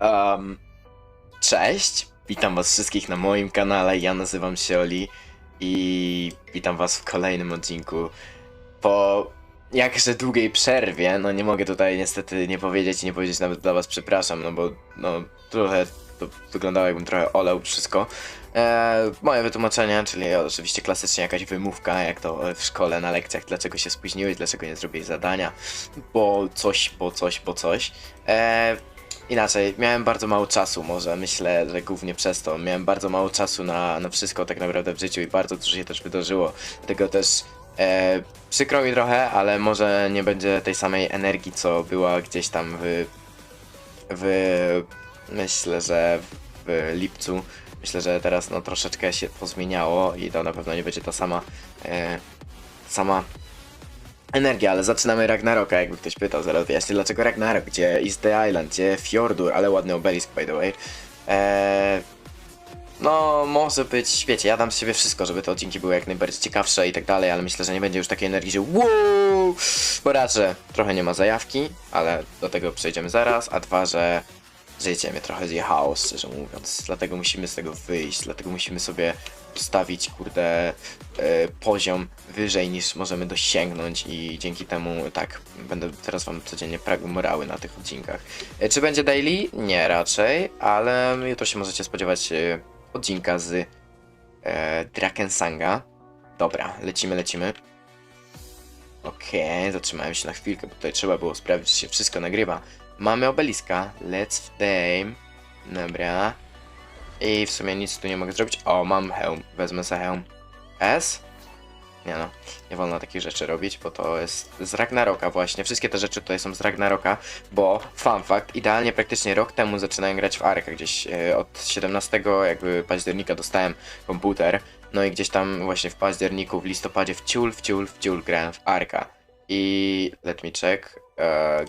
Um, cześć, witam was wszystkich na moim kanale, ja nazywam się Oli i witam was w kolejnym odcinku. Po jakże długiej przerwie, no nie mogę tutaj niestety nie powiedzieć i nie powiedzieć nawet dla was przepraszam, no bo no trochę to wyglądało jakbym trochę olał wszystko. E, moje wytłumaczenie, czyli oczywiście klasycznie jakaś wymówka, jak to w szkole na lekcjach, dlaczego się spóźniłeś, dlaczego nie zrobiłeś zadania, bo coś, bo coś, bo coś. E, Inaczej, miałem bardzo mało czasu, może myślę, że głównie przez to. Miałem bardzo mało czasu na, na wszystko tak naprawdę w życiu i bardzo dużo się też wydarzyło. Dlatego też e, przykro mi trochę, ale może nie będzie tej samej energii, co była gdzieś tam w. w myślę, że w lipcu. Myślę, że teraz no troszeczkę się pozmieniało i to na pewno nie będzie ta sama. E, sama Energia, ale zaczynamy Ragnaroka, jakby ktoś pytał, zaraz wyjaśnię dlaczego Ragnarok, gdzie is the island, gdzie Fjordur, ale ładny obelisk by the way. Eee, no, może być, wiecie, ja dam z siebie wszystko, żeby te odcinki były jak najbardziej ciekawsze i tak dalej, ale myślę, że nie będzie już takiej energii, że wow, bo raz, że trochę nie ma zajawki, ale do tego przejdziemy zaraz, a dwa, że życie mnie trochę zjechało, szczerze mówiąc, dlatego musimy z tego wyjść, dlatego musimy sobie postawić, kurde, e, poziom wyżej niż możemy dosięgnąć i dzięki temu, tak, będę teraz wam codziennie prawił morały na tych odcinkach. E, czy będzie daily? Nie, raczej, ale jutro się możecie spodziewać e, odcinka z Drakensanga. Dobra, lecimy, lecimy. Okej, zatrzymałem się na chwilkę, bo tutaj trzeba było sprawdzić, czy się wszystko nagrywa. Mamy obeliska, let's flame. Dobra. I w sumie nic tu nie mogę zrobić. O, mam hełm. Wezmę sobie hełm. S? Nie no, nie wolno takich rzeczy robić, bo to jest z Ragnaroka właśnie. Wszystkie te rzeczy tutaj są z Ragnaroka, bo fun fact, idealnie praktycznie rok temu zaczynałem grać w Arkę. Gdzieś e, od 17 jakby października dostałem komputer. No i gdzieś tam właśnie w październiku, w listopadzie w ciul, w ciul, w ciul grałem w Arka. I let me check. E,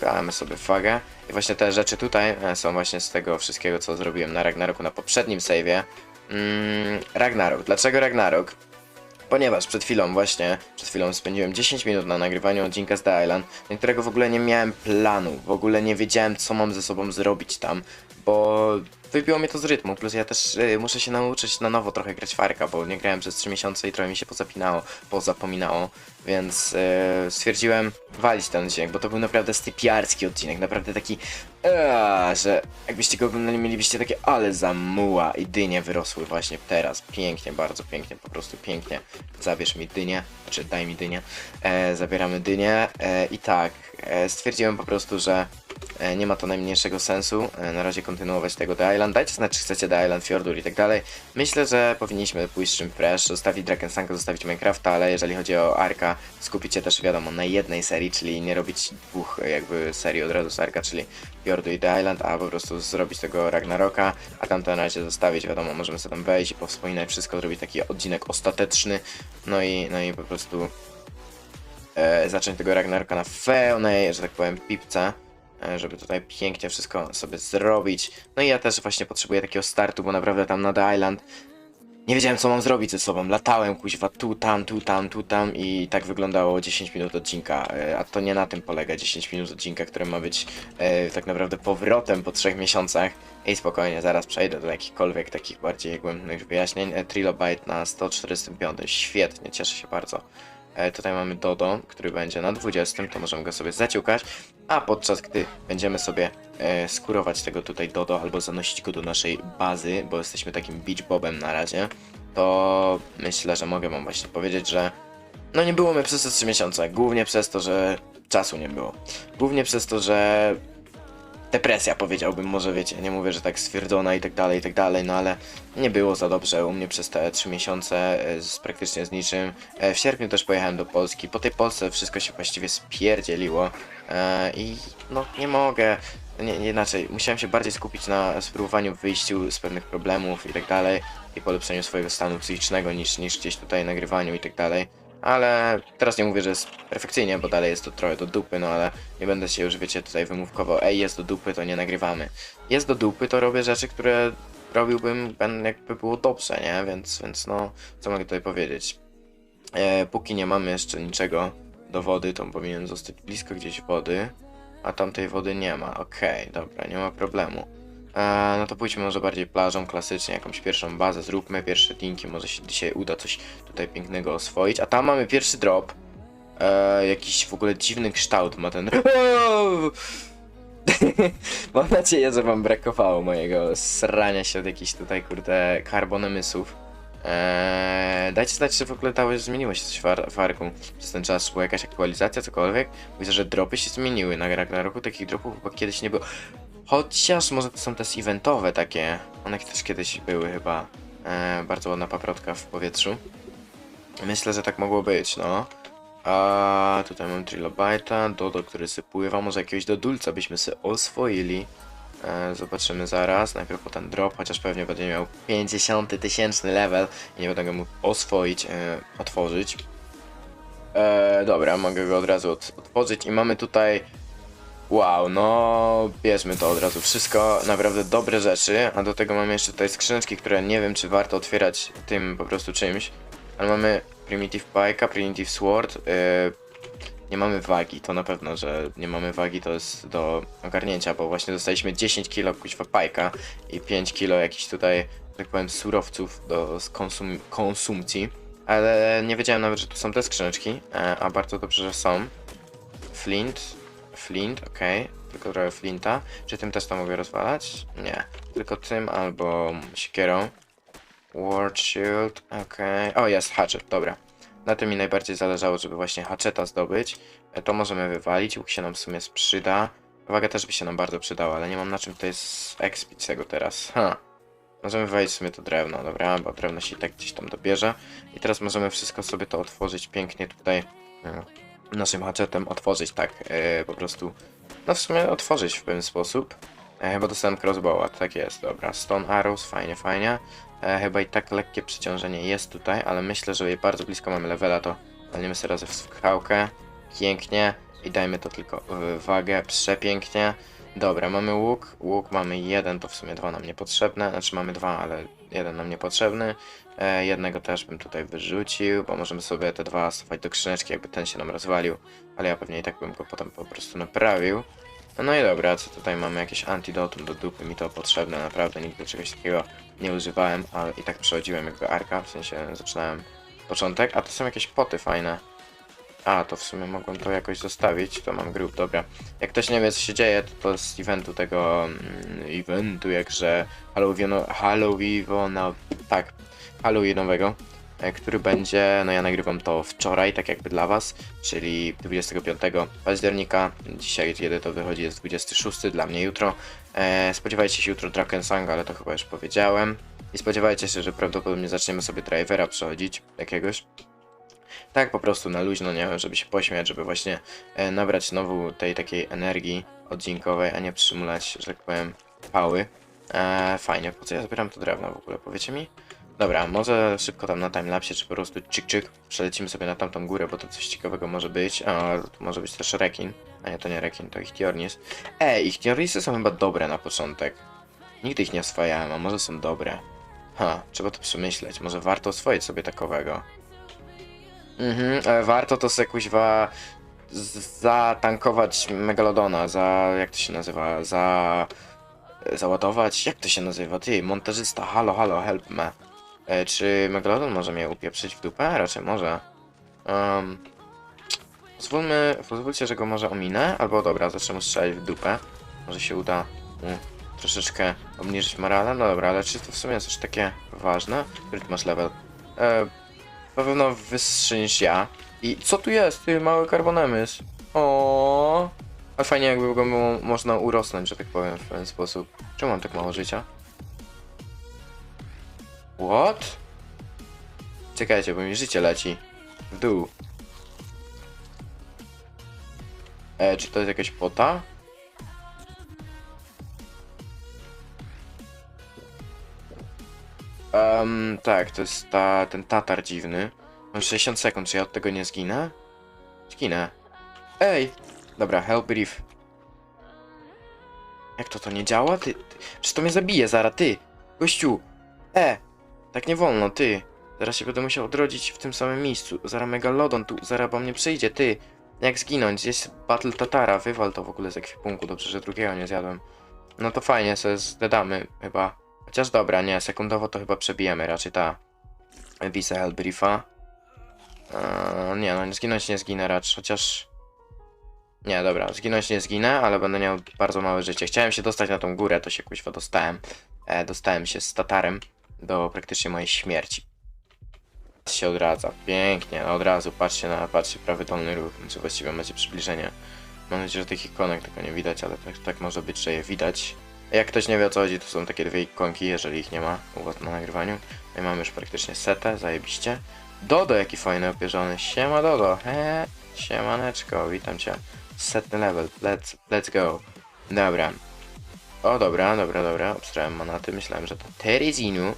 gramy sobie fagę. I właśnie te rzeczy tutaj e, są właśnie z tego wszystkiego, co zrobiłem na Ragnaroku na poprzednim save'ie. Mm, Ragnarok. Dlaczego Ragnarok? Ponieważ przed chwilą właśnie, przed chwilą spędziłem 10 minut na nagrywaniu odcinka z The Island, na którego w ogóle nie miałem planu, w ogóle nie wiedziałem co mam ze sobą zrobić tam, bo wybiło mnie to z rytmu, plus ja też y, muszę się nauczyć na nowo trochę grać farka, bo nie grałem przez 3 miesiące i trochę mi się pozapinało, pozapominało, więc y, stwierdziłem walić ten odcinek, bo to był naprawdę stypiarski odcinek, naprawdę taki, eee, że jakbyście go oglądali, mielibyście takie, ale zamuła i dynie wyrosły właśnie teraz, pięknie, bardzo pięknie, po prostu pięknie, zabierz mi dynię, znaczy daj mi dynię, e, zabieramy dynię e, i tak, e, stwierdziłem po prostu, że nie ma to najmniejszego sensu e, na razie kontynuować tego The Island. Dajcie znać, czy chcecie The Island, Fjordur i tak dalej. Myślę, że powinniśmy pójść czym fresh, zostawić Drakensanga, zostawić Minecrafta, ale jeżeli chodzi o Arka, skupić się też wiadomo na jednej serii, czyli nie robić dwóch jakby serii od razu z Arka, czyli Fjordur i The Island, a po prostu zrobić tego Ragnaroka, a tamto na razie zostawić, wiadomo, możemy sobie tam wejść i powspominać wszystko, zrobić taki odcinek ostateczny, no i, no i po prostu e, zacząć tego Ragnaroka na pełnej, że tak powiem, pipce. E, żeby tutaj pięknie wszystko sobie zrobić. No i ja też właśnie potrzebuję takiego startu, bo naprawdę tam na The Island nie wiedziałem co mam zrobić ze sobą. Latałem kuźwa tu, tam, tu, tam, tu, tam i tak wyglądało 10 minut odcinka. E, A to nie na tym polega 10 minut odcinka, które ma być e, tak naprawdę powrotem po 3 miesiącach. I spokojnie, zaraz przejdę do jakichkolwiek takich bardziej głębnych wyjaśnień. E, Trilobite na 145, świetnie, cieszę się bardzo. E, tutaj mamy Dodo, który będzie na 20, to możemy go sobie zaciukać, a podczas gdy będziemy sobie e, skurować tego tutaj Dodo albo zanosić go do naszej bazy, bo jesteśmy takim beach bobem na razie, to myślę, że mogę wam właśnie powiedzieć, że no nie było mnie przez te 3 miesiące, głównie przez to, że czasu nie było. Głównie przez to, że depresja powiedziałbym, może wiecie, nie mówię, że tak stwierdzona i tak dalej, i tak dalej, no ale nie było za dobrze u mnie przez te 3 miesiące e, z praktycznie z niczym. E, W sierpniu też pojechałem do Polski, po tej Polsce wszystko się właściwie spierdzieliło e, i no nie mogę, nie, nie inaczej, musiałem się bardziej skupić na spróbowaniu wyjściu z pewnych problemów i tak dalej i polepszeniu swojego stanu psychicznego niż, niż gdzieś tutaj nagrywaniu i tak dalej. Ale teraz nie mówię, że jest perfekcyjnie, bo dalej jest to trochę do dupy, no ale nie będę się już, wiecie, tutaj wymówkował, ej, jest do dupy, to nie nagrywamy. Jest do dupy, to robię rzeczy, które robiłbym, jakby było dobrze, nie? Więc, więc no, co mogę tutaj powiedzieć? E, póki nie mamy jeszcze niczego do wody, to powinien zostać blisko gdzieś wody. a tamtej wody nie ma. Okej, dobra, nie ma problemu. E, no to pójdźmy może bardziej plażą, klasycznie, jakąś pierwszą bazę, zróbmy pierwsze linki, może się dzisiaj uda coś tutaj pięknego oswoić. A tam mamy pierwszy drop. E, jakiś w ogóle dziwny kształt ma ten... Mam nadzieję, że wam brakowało mojego srania się od jakichś tutaj, kurde, karbonemysów. Eee, dajcie znać, czy w ogóle dało, zmieniło się coś far farką przez ten czas, była jakaś aktualizacja, cokolwiek. Widzę, że dropy się zmieniły. Na Ragnaroku takich dropów chyba kiedyś nie było. Chociaż może to są też eventowe takie. One też kiedyś były chyba. Eee, bardzo ładna paprotka w powietrzu. Myślę, że tak mogło być, no. A tutaj mam trilobajta, Dodo, który sobie pływa. Może jakiegoś Dodulca byśmy sobie oswoili. E, zobaczymy zaraz. Najpierw po ten drop, chociaż pewnie będzie miał 50 tysięczny level i nie będę go mógł oswoić, e, otworzyć. E, dobra, mogę go od razu od, otworzyć i mamy tutaj. Wow, no bierzmy to od razu. Wszystko naprawdę dobre rzeczy, a do tego mamy jeszcze tutaj skrzyneczki, które nie wiem, czy warto otwierać tym po prostu czymś. Ale mamy Primitive Pike'a, Primitive Sword. e, nie mamy wagi, to na pewno, że nie mamy wagi to jest do ogarnięcia, bo właśnie dostaliśmy 10 kg kuźwa pajka i 5 kg jakichś tutaj, tak powiem, surowców do skonsum konsumpcji. Ale nie wiedziałem nawet, że tu są te skrzyneczki, e, a bardzo dobrze, że są. Flint, flint, okej, tylko trochę flinta. Czy tym też to mogę rozwalać? Nie, tylko tym albo siekierą. Ward Shield, okej. O, jest hatchet, dobra. Na tym mi najbardziej zależało, żeby właśnie haczeta zdobyć. E, To możemy wywalić, łuk się nam w sumie sprzyda. Uwaga też by się nam bardzo przydała, ale nie mam na czym tutaj expić tego teraz. Ha. Możemy wywalić w sumie to drewno, dobra, bo drewno się i tak gdzieś tam dobierze. I teraz możemy wszystko sobie to otworzyć pięknie tutaj e, naszym haczetem. Otworzyć tak, e, po prostu. No w sumie otworzyć w pewien sposób. E, chyba dostałem crossbowa, tak jest, dobra. Stone arrows, fajnie, fajnie. E, chyba i tak lekkie przyciążenie jest tutaj, ale myślę, że je bardzo blisko mamy levela, to walniemy sobie razem w skałkę. Pięknie. I dajmy to tylko wagę. Przepięknie. Dobra, mamy łuk. Łuk mamy jeden, to w sumie dwa nam niepotrzebne. Znaczy mamy dwa, ale jeden nam niepotrzebny. E, jednego też bym tutaj wyrzucił, bo możemy sobie te dwa schować do skrzyneczki, jakby ten się nam rozwalił. Ale ja pewnie i tak bym go potem po prostu naprawił. No i dobra, co tutaj mamy? Jakieś antidotum do dupy, mi to potrzebne, naprawdę nigdy czegoś takiego nie używałem, ale i tak przechodziłem jakby arka, w sensie zaczynałem początek, a to są jakieś poty fajne. A, to w sumie mogłem to jakoś zostawić, to mam grup, dobra. Jak ktoś nie wie co się dzieje, to to z eventu tego, mm, eventu jakże Halloweeno, Halloweeno, tak, Halloweenowego, e, który będzie, no ja nagrywam to wczoraj, tak jakby dla was, czyli 25 października, dzisiaj kiedy to wychodzi jest 26, dla mnie jutro. E, spodziewajcie się jutro Drakensang, ale to chyba już powiedziałem. I spodziewajcie się, że prawdopodobnie zaczniemy sobie drivera przechodzić, jakiegoś. Tak po prostu na luźno, nie wiem, żeby się pośmiać, żeby właśnie e, nabrać znowu tej takiej energii odcinkowej, a nie przymulać, że tak powiem, pały. E, fajnie, po co ja zbieram to drewno w ogóle, powiecie mi? Dobra, może szybko tam na timelapsie, czy po prostu czyk czyk, przelecimy sobie na tamtą górę, bo to coś ciekawego może być, a tu może być też rekin, a nie, to nie rekin, to ichtiornis. Ej, ichtiornisy są chyba dobre na początek. Nigdy ich nie oswajałem, a może są dobre. Ha, trzeba to przemyśleć, może warto oswoić sobie takowego. Mhm, warto to sobie kuźwa zatankować Megalodona, za, jak to się nazywa, za... załadować, jak to się nazywa, ty, montażysta, halo, halo, help me. E, czy Megalodon może mnie upieprzyć w dupę? Raczej może. Um, pozwólmy, pozwólcie, że go może ominę, albo dobra, zacznę mu strzelać w dupę. Może się uda mu troszeczkę obniżyć morale, no dobra, ale czy to w sumie jest aż takie ważne? Który ty masz level? E, na pewno wyższy niż ja. I co tu jest, ty mały karbonemys? O, A fajnie jakby go mo można urosnąć, że tak powiem, w pewien sposób. Czemu mam tak mało życia? What? Czekajcie, bo mi życie leci. W dół. E, czy to jest jakaś pota? Um, tak, to jest ta, ten tatar dziwny. Mam 60 sekund, czy ja od tego nie zginę? Zginę. Ej! Dobra, help brief. Jak to, to nie działa? Ty, ty, przecież to mnie zabije zaraz, ty! Gościu! E! Tak nie wolno, ty! Zaraz się będę musiał odrodzić w tym samym miejscu. Zaraz megalodon tu, zaraz po mnie przyjdzie, ty! Jak zginąć? Jest Battle Tatara, wywal to w ogóle z ekwipunku, dobrze, że drugiego nie zjadłem. No to fajnie, sobie zdedamy chyba. Chociaż dobra, nie, sekundowo to chyba przebijemy raczej ta Visa Hellbriefa. Eee, nie no, zginąć nie zginę raczej, chociaż... Nie, dobra, zginąć nie zginę, ale będę miał bardzo małe życie. Chciałem się dostać na tą górę, to się kuźwa dostałem. E, dostałem się z Tatarem do praktycznie mojej śmierci. Się odradza, pięknie, no od razu, patrzcie na, patrzcie, prawy dolny ruch, czy właściwie macie przybliżenie. Mam nadzieję, że tych ikonek tego nie widać, ale tak, tak może być, że je widać. Jak ktoś nie wie o co chodzi, to są takie dwie ikonki, jeżeli ich nie ma u was na nagrywaniu. No i mamy już praktycznie setę, zajebiście. Dodo, jaki fajny opierzony. Siema Dodo, he, siemaneczko, witam cię. Setny level, let's, let's go. Dobra. O, dobra, dobra, dobra, obstrałem manaty, myślałem, że to Terezinu.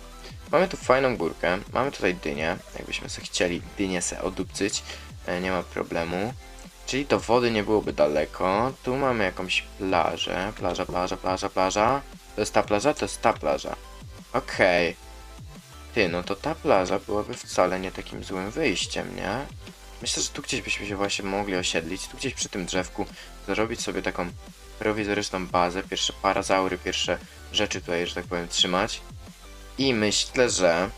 Mamy tu fajną górkę, mamy tutaj dynię, jakbyśmy sobie chcieli dynię se odupcyć, e, nie ma problemu. Czyli do wody nie byłoby daleko. Tu mamy jakąś plażę. Plaża, plaża, plaża, plaża. To jest ta plaża? To jest ta plaża. Okej. Ty, no to ta plaża byłaby wcale nie takim złym wyjściem, nie? Myślę, że tu gdzieś byśmy się właśnie mogli osiedlić. Tu gdzieś przy tym drzewku zrobić sobie taką prowizoryczną bazę. Pierwsze parazaury, pierwsze rzeczy tutaj, że tak powiem, trzymać. I myślę, że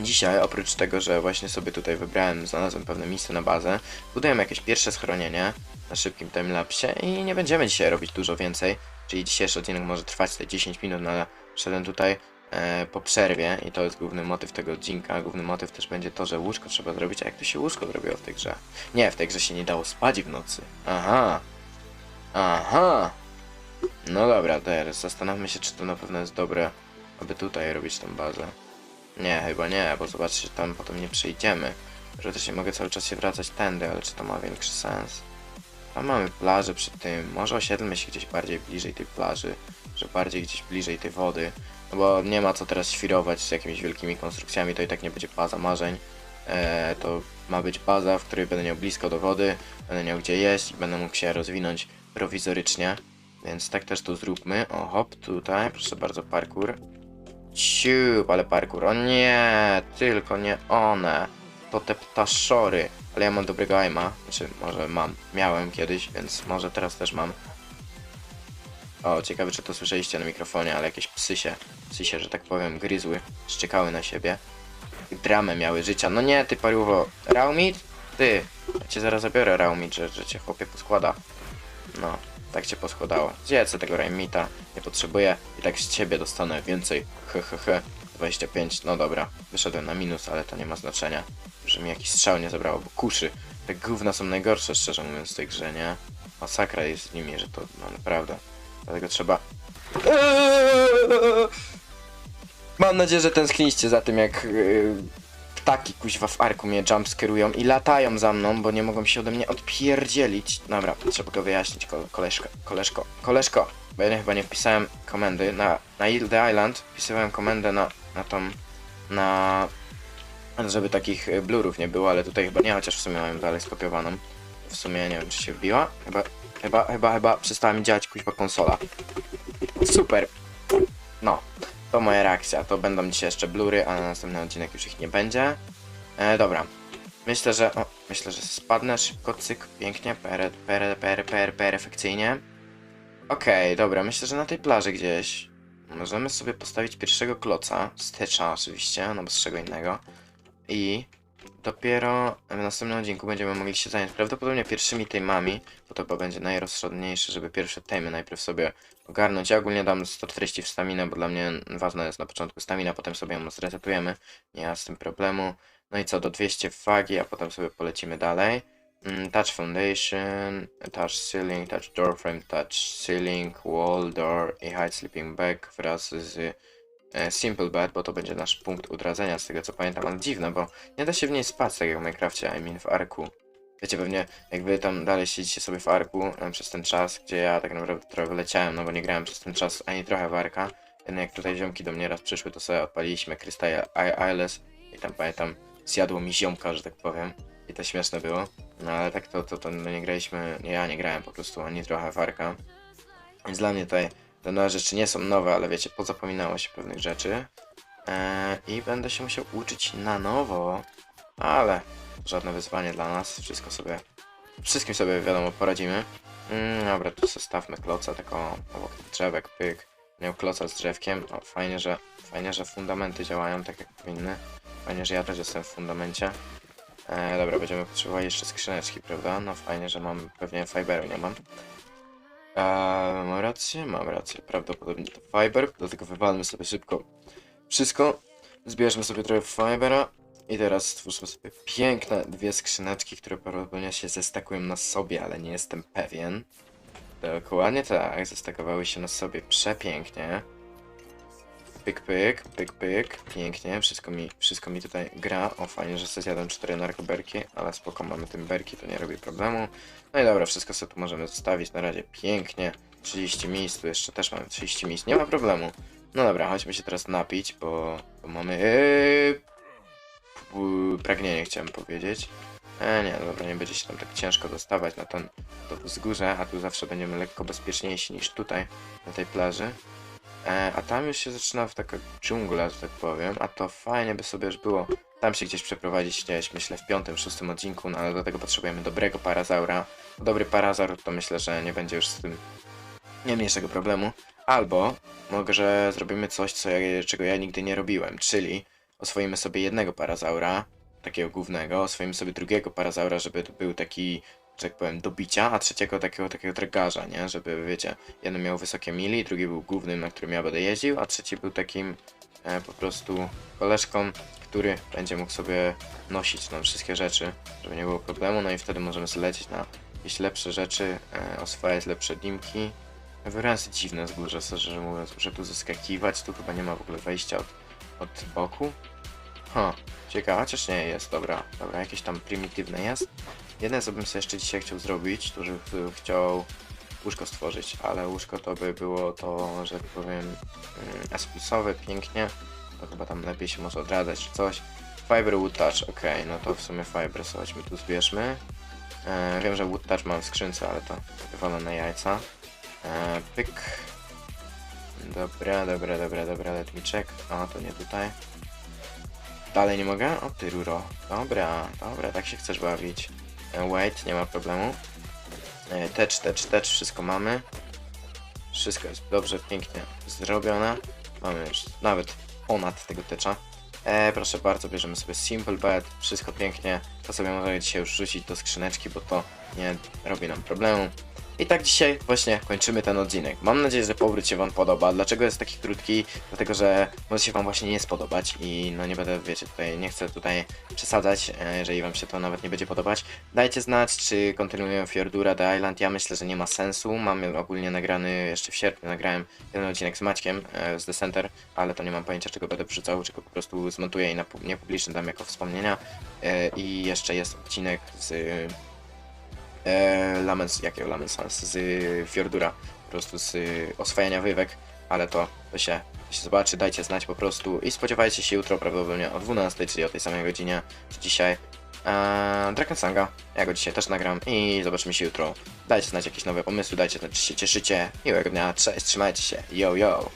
Dzisiaj, oprócz tego, że właśnie sobie tutaj wybrałem, znalazłem pewne miejsce na bazę, budujemy jakieś pierwsze schronienie na szybkim timelapsie i nie będziemy dzisiaj robić dużo więcej, czyli dzisiejszy odcinek może trwać te 10 minut, no ale szedłem tutaj e, po przerwie i to jest główny motyw tego odcinka. Główny motyw też będzie to, że łóżko trzeba zrobić, a jak to się łóżko zrobiło w tej grze? Nie, w tej grze się nie dało spać w nocy. Aha. Aha. No dobra, teraz zastanówmy się, czy to na pewno jest dobre, aby tutaj robić tą bazę. Nie, chyba nie, bo zobaczcie, tam potem nie przejdziemy. Że też nie mogę cały czas się wracać tędy, ale czy to ma większy sens? Tam mamy plażę przy tym, może osiedlmy się gdzieś bardziej bliżej tej plaży, że bardziej gdzieś bliżej tej wody, no bo nie ma co teraz świrować z jakimiś wielkimi konstrukcjami, to i tak nie będzie baza marzeń. Eee, to ma być baza, w której będę miał blisko do wody, będę miał gdzie jeść i będę mógł się rozwinąć prowizorycznie. Więc tak też tu zróbmy. O, hop, tutaj, proszę bardzo, parkour. Ciup, ale parkour. O nie, tylko nie one. To te ptaszory. Ale ja mam dobrego aima. Znaczy, może mam. Miałem kiedyś, więc może teraz też mam. O, ciekawe czy to słyszeliście na mikrofonie, ale jakieś psy się, psy się, że tak powiem, gryzły, szczekały na siebie. Dramę miały życia. No nie, ty paruwo. Raumit? Ty. Ja cię zaraz zabiorę, Raumit, że, że cię chłopie poskłada. No, tak cię poskładało. Zjedz sobie tego Raimita, nie potrzebuję i tak z ciebie dostanę więcej. He he he. 25, no dobra. Wyszedłem na minus, ale to nie ma znaczenia. Że mi jakiś strzał nie zabrało, bo kuszy. Te gówna są najgorsze, szczerze mówiąc, w tej grze, nie? Masakra jest z nimi, że to, no naprawdę. Dlatego trzeba... Mam nadzieję, że tęskniliście za tym, jak yy, ptaki kuźwa w arku mnie jumpscarują i latają za mną, bo nie mogą się ode mnie odpierdzielić. Dobra, trzeba go wyjaśnić, kole, koleżko, koleżko, koleżko. Bo ja chyba nie wpisałem komendy. Na, na The Island wpisywałem komendę na, na tą, na... żeby takich y, blurów nie było, ale tutaj chyba nie, chociaż w sumie mam dalej skopiowaną. W sumie nie wiem, czy się wbiła. Chyba, chyba, chyba, chyba przestała mi działać kuźwa konsola. Super. No, to moja reakcja. To będą dzisiaj jeszcze blury, a na następny odcinek już ich nie będzie. E, dobra. Myślę, że. O, myślę, że spadnę szybko, cyk, pięknie, per, per, per, per, perfekcyjnie. Okej, dobra, myślę, że na tej plaży gdzieś możemy sobie postawić pierwszego kloca, stecza oczywiście, no bo z czego innego. I dopiero w następnym odcinku będziemy mogli się zająć prawdopodobnie pierwszymi temami, bo to chyba będzie najrozsądniejsze, żeby pierwsze temy najpierw sobie ogarnąć. Ja ogólnie dam 140 w staminę, bo dla mnie ważna jest na początku stamina, potem sobie ją zresetujemy, nie ma z tym problemu. No i co, do 200 w wagi, a potem sobie polecimy dalej. Mm, Touch foundation, touch ceiling, touch door frame, touch ceiling, wall, door i hide sleeping bag wraz z simple bed, bo to będzie nasz punkt udradzenia z tego co pamiętam, ale dziwne, bo nie da się w niej spać tak jak w Minecrafcie, I mean w Arku. Wiecie pewnie, jak wy tam dalej siedzicie sobie w Arku e, przez ten czas, gdzie ja tak naprawdę trochę wyleciałem, no bo nie grałem przez ten czas ani trochę w Arka. Jednak jak tutaj ziomki do mnie raz przyszły, to sobie odpaliliśmy Crystal Isles i tam pamiętam, zjadło mi ziomka, że tak powiem. I to śmieszne było. No ale tak to, to, to no nie graliśmy, ja nie grałem po prostu ani trochę w Arka. Więc dla mnie tutaj nowe rzeczy nie są nowe, ale wiecie, pozapominało się pewnych rzeczy. Eee, I będę się musiał uczyć na nowo, ale żadne wyzwanie dla nas, wszystko sobie wszystkim sobie wiadomo poradzimy. Mm, dobra, tu zostawmy kloca tylko obok drzewek, pyk. Miał kloca z drzewkiem. O, fajnie, że fajnie, że fundamenty działają tak jak powinny. Fajnie, że ja też jestem w fundamencie. E, dobra, będziemy potrzebowali jeszcze skrzyneczki, prawda? No fajnie, że mam, pewnie fiberu nie mam. E, mam rację? Mam rację. Prawdopodobnie to fiber, dlatego wywalmy sobie szybko wszystko. Zbierzmy sobie trochę fibera. I teraz stwórzmy sobie piękne dwie skrzyneczki, które prawdopodobnie się zestakują na sobie, ale nie jestem pewien. Dokładnie tak, zestakowały się na sobie przepięknie. Pyk, pyk, pyk, pyk, pięknie, wszystko mi, wszystko mi tutaj gra. O, fajnie, że sobie zjadłem cztery narkoberki, ale spoko, mamy tym berki, to nie robi problemu. No i dobra, wszystko sobie tu możemy zostawić, na razie pięknie. 30 miejsc, tu jeszcze też mamy 30 miejsc, nie ma problemu. No dobra, chodźmy się teraz napić, bo, bo mamy... Yy, p- pragnienie chciałem powiedzieć. E, nie, dobra, nie będzie się tam tak ciężko dostawać na ten to wzgórze, a tu zawsze będziemy lekko bezpieczniejsi niż tutaj, na tej plaży. E, a tam już się zaczyna w taka dżungla, że tak powiem, a to fajnie by sobie już było tam się gdzieś przeprowadzić, gdzieś myślę w piątym, szóstym odcinku, no ale do tego potrzebujemy dobrego parazaura. Dobry parazaur to myślę, że nie będzie już z tym nie mniejszego problemu. Albo może zrobimy coś, co ja, czego ja nigdy nie robiłem, czyli oswoimy sobie jednego parazaura, takiego głównego, oswoimy sobie drugiego parazaura, żeby był taki, że tak powiem, do bicia, a trzeciego takiego takiego tregarza, nie? Żeby, wiecie, jeden miał wysokie mili, drugi był głównym, na którym ja będę jeździł, a trzeci był takim e, po prostu koleżką, który będzie mógł sobie nosić nam wszystkie rzeczy, żeby nie było problemu, no i wtedy możemy zlecieć na jakieś lepsze rzeczy, e, oswajać lepsze dimki. Wyrazy dziwne wzgórze, szczerze mówiąc, muszę tu zeskakiwać, tu chyba nie ma w ogóle wejścia od, od boku. Ha, ciekawe, chociaż nie jest, dobra, dobra, jakieś tam prymitywne jest. Jedne co bym sobie jeszcze dzisiaj chciał zrobić, to że ch- chciał łóżko stworzyć, ale łóżko to by było to, że tak powiem, mm, espisowe, pięknie, to chyba tam lepiej się może odradzać czy coś. Fiber Wood Touch, okej, no to w sumie Fiber sobie tu zbierzmy. E, wiem, że Wood Touch mam w skrzynce, ale to wywalone na jajca. E, pyk. Dobra, dobra, dobra, dobra, let me check. A, to nie tutaj. Dalej nie mogę? O ty ruro. Dobra, dobra, tak się chcesz bawić. E, wait, nie ma problemu. E, Tecz, tecz, tecz, wszystko mamy. Wszystko jest dobrze, pięknie zrobione. Mamy już nawet ponad tego tecza. E, proszę bardzo, bierzemy sobie Simple Bed, wszystko pięknie. To sobie możemy dzisiaj już rzucić do skrzyneczki, bo to nie robi nam problemu. I tak dzisiaj właśnie kończymy ten odcinek. Mam nadzieję, że powrót się Wam podoba. Dlaczego jest taki krótki? Dlatego, że może się Wam właśnie nie spodobać i no nie będę, wiecie, tutaj nie chcę tutaj przesadzać, e, jeżeli Wam się to nawet nie będzie podobać. Dajcie znać, czy kontynuuję Fjordura The Island. Ja myślę, że nie ma sensu. Mam ogólnie nagrany jeszcze w sierpniu, nagrałem jeden odcinek z Maćkiem e, z The Center, ale to nie mam pojęcia, czego będę wrzucał, czy go po prostu zmontuję i na pu- niepubliczny dam jako wspomnienia. E, I jeszcze jest odcinek z e, Lamens, jakiego Lamensa, z Fjordura, po prostu z oswajania wywek, ale to, się, się zobaczy, dajcie znać po prostu i spodziewajcie się jutro prawdopodobnie o 12, czyli o tej samej godzinie, co dzisiaj. Eee, Dragon Sanga, ja go dzisiaj też nagram i zobaczymy się jutro. Dajcie znać jakieś nowe pomysły, dajcie znać, czy się cieszycie. Miłego dnia, cześć, trzymajcie się, yo yo!